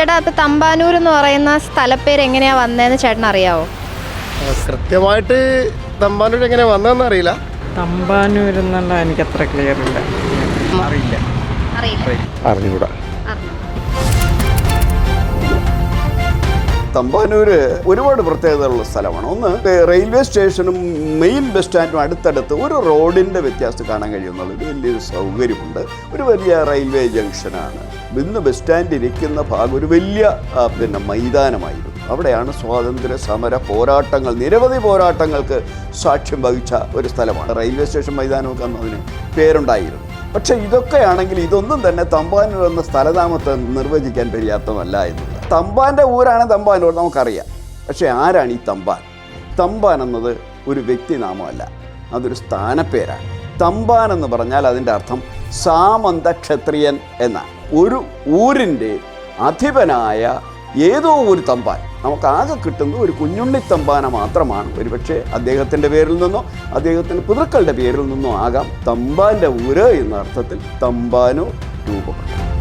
ചേട്ടാ ഇപ്പൊ തമ്പാനൂർ എന്ന് പറയുന്ന സ്ഥലപ്പേര് എങ്ങനെയാ വന്നതെന്ന് ചേട്ടൻ അറിയാവോ? കൃത്യമായിട്ട് തമ്പാനൂർ എങ്ങനെ വന്നതെന്ന് അറിയില്ല. തമ്പാനൂർ എന്നല്ല എനിക്ക് അത്ര ക്ലിയർ ഇല്ല. അറിയില്ല. അറിയില്ല. അറിഞ്ഞൂടാ തമ്പാനൂര് ഒരുപാട് പ്രത്യേകതകളുള്ള സ്ഥലമാണ്. ഒന്ന് റെയിൽവേ സ്റ്റേഷനും മെയിൻ ബസ് സ്റ്റാൻഡും അടുത്തടുത്ത് ഒരു റോഡിന്റെ വ്യത്യാസം കാണാൻ കഴിയുന്നുള്ളത് വലിയൊരു സൗകര്യമുണ്ട്. ഒരു വലിയ റെയിൽവേ ജംഗ്ഷനാണ്. ഇന്ന് ബസ് സ്റ്റാൻഡ് ഇരിക്കുന്ന ഭാഗം ഒരു വലിയ പിന്നെ മൈതാനമായിരുന്നു. അവിടെയാണ് സ്വാതന്ത്ര്യ സമര പോരാട്ടങ്ങൾ നിരവധി പോരാട്ടങ്ങൾക്ക് സാക്ഷ്യം വഹിച്ച ഒരു സ്ഥലമാണ്. റെയിൽവേ സ്റ്റേഷൻ മൈതാനമൊക്കെ അന്ന് അതിന് പേരുണ്ടായിരുന്നു. പക്ഷേ ഇതൊക്കെയാണെങ്കിൽ ഇതൊന്നും തന്നെ തമ്പാനൂർ എന്ന സ്ഥലനാമത്തെ നിർവചിക്കാൻ പര്യാപ്തമല്ല എന്നുള്ളത് തമ്പാന്റെ ഊരാണ് തമ്പാനൂർ നമുക്കറിയാം. പക്ഷേ ആരാണ് ഈ തമ്പാൻ? തമ്പാൻ എന്നത് ഒരു വ്യക്തിനാമമല്ല അതൊരു സ്ഥാനപ്പേരാണ്. തമ്പാൻ എന്ന് പറഞ്ഞാൽ അതിന്റെ അർത്ഥം സാമന്ത ക്ഷത്രിയൻ എന്ന ഒരു ഊരിന്റെ അധിപനായ ഏതോ ഒരു തമ്പാൻ. നമുക്ക് ആകെ കിട്ടുന്ന ഒരു കുഞ്ഞുണ്ണി തമ്പാന മാത്രമാണ്. ഒരുപക്ഷെ അദ്ദേഹത്തിന്റെ പേരിൽ നിന്നോ അദ്ദേഹത്തിന്റെ പിതൃക്കളുടെ പേരിൽ നിന്നോ ആകാം തമ്പാന്റെ ഊര് എന്ന അർത്ഥത്തിൽ തമ്പാനോ രൂപപ്പെട്ടു.